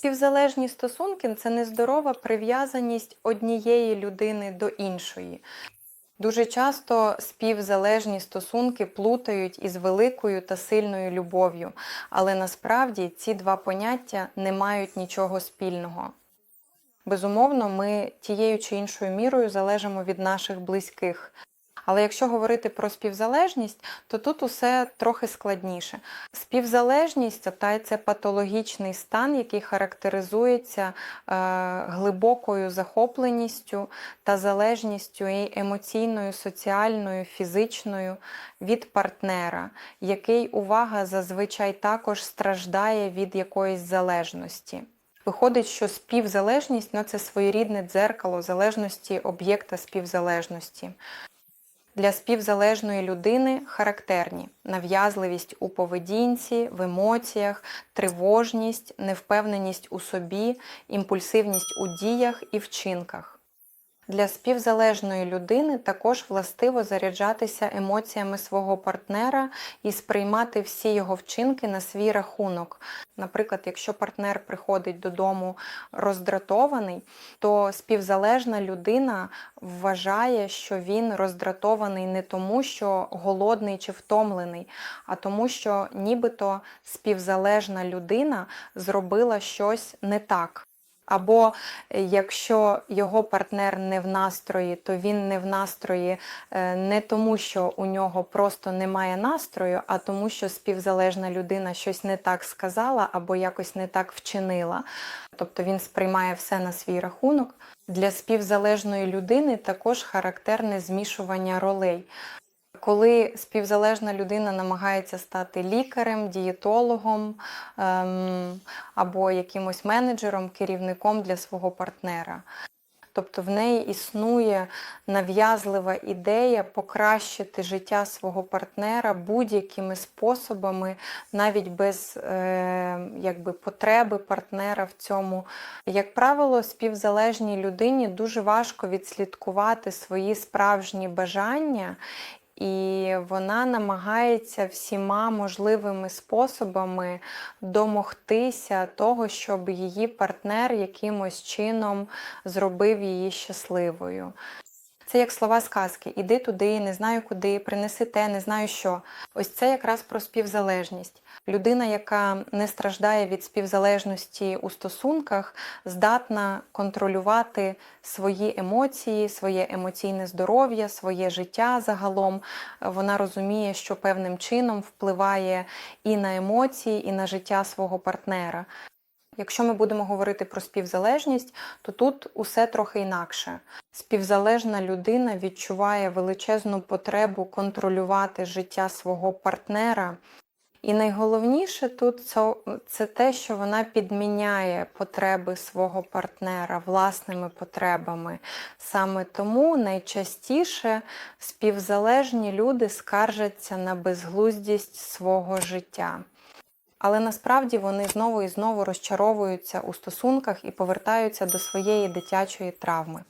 Співзалежні стосунки це нездорова прив'язаність однієї людини до іншої. Дуже часто співзалежні стосунки плутають із великою та сильною любов'ю, але насправді ці два поняття не мають нічого спільного. Безумовно, ми тією чи іншою мірою залежимо від наших близьких. Але якщо говорити про співзалежність, то тут усе трохи складніше. Співзалежність та це патологічний стан, який характеризується е, глибокою захопленістю та залежністю і емоційною, соціальною, фізичною від партнера, який увага зазвичай також страждає від якоїсь залежності. Виходить, що співзалежність ну, це своєрідне дзеркало залежності об'єкта співзалежності. Для співзалежної людини характерні нав'язливість у поведінці, в емоціях, тривожність, невпевненість у собі, імпульсивність у діях і вчинках. Для співзалежної людини також властиво заряджатися емоціями свого партнера і сприймати всі його вчинки на свій рахунок. Наприклад, якщо партнер приходить додому роздратований, то співзалежна людина вважає, що він роздратований не тому, що голодний чи втомлений, а тому, що нібито співзалежна людина зробила щось не так. Або е, якщо його партнер не в настрої, то він не в настрої е, не тому, що у нього просто немає настрою, а тому, що співзалежна людина щось не так сказала або якось не так вчинила. Тобто він сприймає все на свій рахунок. Для співзалежної людини також характерне змішування ролей. Коли співзалежна людина намагається стати лікарем, дієтологом ем, або якимось менеджером, керівником для свого партнера. Тобто в неї існує нав'язлива ідея покращити життя свого партнера будь-якими способами, навіть без е, якби, потреби партнера в цьому. Як правило, співзалежній людині дуже важко відслідкувати свої справжні бажання і вона намагається всіма можливими способами домогтися того, щоб її партнер якимось чином зробив її щасливою. Це як слова сказки: іди туди, не знаю куди, принеси те, не знаю що. Ось це якраз про співзалежність. Людина, яка не страждає від співзалежності у стосунках, здатна контролювати свої емоції, своє емоційне здоров'я, своє життя загалом. Вона розуміє, що певним чином впливає і на емоції, і на життя свого партнера. Якщо ми будемо говорити про співзалежність, то тут усе трохи інакше. Співзалежна людина відчуває величезну потребу контролювати життя свого партнера. І найголовніше тут це, це те, що вона підміняє потреби свого партнера власними потребами. Саме тому найчастіше співзалежні люди скаржаться на безглуздість свого життя. Але насправді вони знову і знову розчаровуються у стосунках і повертаються до своєї дитячої травми.